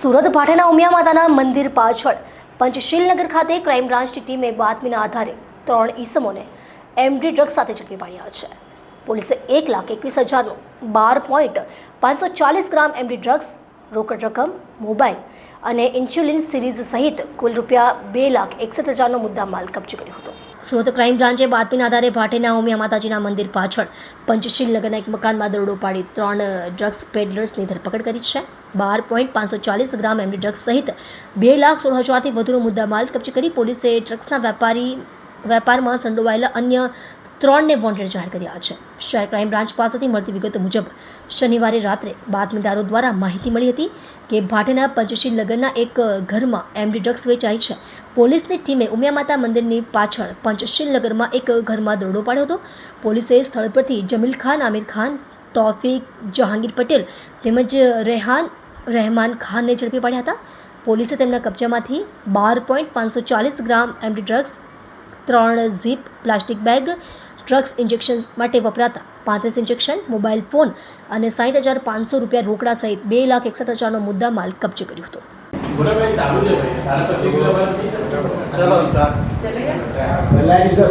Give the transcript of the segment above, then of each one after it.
સુરત ભાટેના ઉમિયા માતાના મંદિર પાછળ પંચશીલનગર ખાતે ક્રાઇમ બ્રાન્ચની ટીમે બાતમીના આધારે ત્રણ ઈસમોને એમડી ડ્રગ્સ સાથે ઝડપી પાડ્યા છે. પોલીસે એક લાખ એકવીસ હજારનું બાર પોઈન્ટ પાંચસો ચાલીસ ગ્રામ એમડી ડ્રગ્સ, રોકડ રકમ, મોબાઈલ અને ઇન્સ્યુલિન સિરીઝ સહિત કુલ રૂપિયા બે લાખ એકસઠ હજારનો મુદ્દા માલ કબજે કર્યો હતો. સુરત ક્રાઇમ બ્રાન્ચે બાતમીના આધારે ભાટેના ઉમિયા માતાજીના મંદિર પાછળ પંચશીલ નગરના એક મકાનમાં દરોડો પાડી ત્રણ ડ્રગ્સ પેડલર્સની ધરપકડ કરી છે. બાર પોઈન્ટ પાંચસો ચાલીસ ગ્રામ એમડી ડ્રગ્સ સહિત બે લાખ સોળ હજારથી વધુનો મુદ્દા માલ કબજે કરી પોલીસે ડ્રગ્સના વેપારી, વેપારમાં સંડોવાયેલા અન્ય ત્રણને વોન્ટેડ જાહેર કર્યા છે. શહેર ક્રાઇમ બ્રાન્ચ પાસેથી મળતી વિગતો મુજબ, શનિવારે રાત્રે બાતમીદારો દ્વારા માહિતી મળી હતી કે ભાટેના પંચશીલ નગરના એક ઘરમાં એમડી ડ્રગ્સ વેચાય છે. પોલીસની ટીમે ઉમિયા માતા મંદિરની પાછળ પંચશીલ નગરમાં એક ઘરમાં દરોડો પાડ્યો હતો. પોલીસે સ્થળ પરથી જમીલ ખાન, આમિર ખાન, તોફિક જહાંગીર પટેલ તેમજ રેહાન રહેમાન ખાનને ઝડપી પાડ્યા હતા પોલીસે તેમના કબજામાંથી બાર પોઈન્ટ પાંચસો ચાલીસ ગ્રામ એમડી ડ્રગ્સ ત્રણ zip plastic bag drugs injection માટે વપરાતા પાંત્રીસ ઇન્જેક્શન મોબાઈલ ફોન અને સાઠ હજાર પાંચસો રૂપિયા રોકડા સહિત બે લાખ એકસઠ હજારનો મુદ્દા માલ કબજે કર્યો હતો। ચાલુ છે ભાઈ તારે પર્ટિક્યુલર ચલો start sir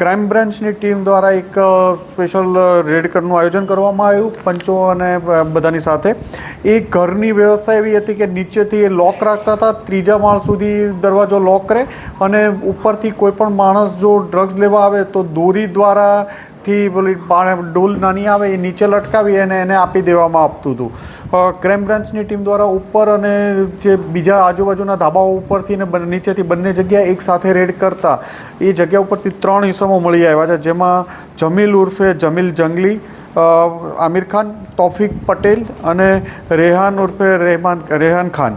ક્રાઇમ બ્રાન્ચની ટીમ દ્વારા એક સ્પેશિયલ રેડ કરનું આયોજન કરવામાં આવ્યું, પંચો અને બધાની સાથે. એ ઘરની વ્યવસ્થા એવી હતી કે નીચેથી એ લોક રાખતા હતા, ત્રીજા માળ સુધી દરવાજો લોક કરે અને ઉપરથી કોઈ પણ માણસ જો ડ્રગ્સ લેવા આવે તો દોરી દ્વારા થી પેલી ડોલ નાની આવે એ નીચે લટકાવી અને એને આપી દેવામાં આપતું હતું. ક્રાઇમ બ્રાન્ચની ટીમ દ્વારા ઉપર અને જે બીજા આજુબાજુના ધાબાઓ ઉપરથી ને નીચેથી બંને જગ્યાએ એક સાથે રેડ કરતા એ જગ્યા ઉપરથી ત્રણ ઈસમો મળી આવ્યા છે. જેમાં જમીલ ઉર્ફે જમીલ જંગલી આમિર ખાન, તોફિક પટેલ અને રેહાન ઉર્ફે રહેમાન, રેહાન ખાન.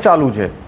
ચાલુ છે.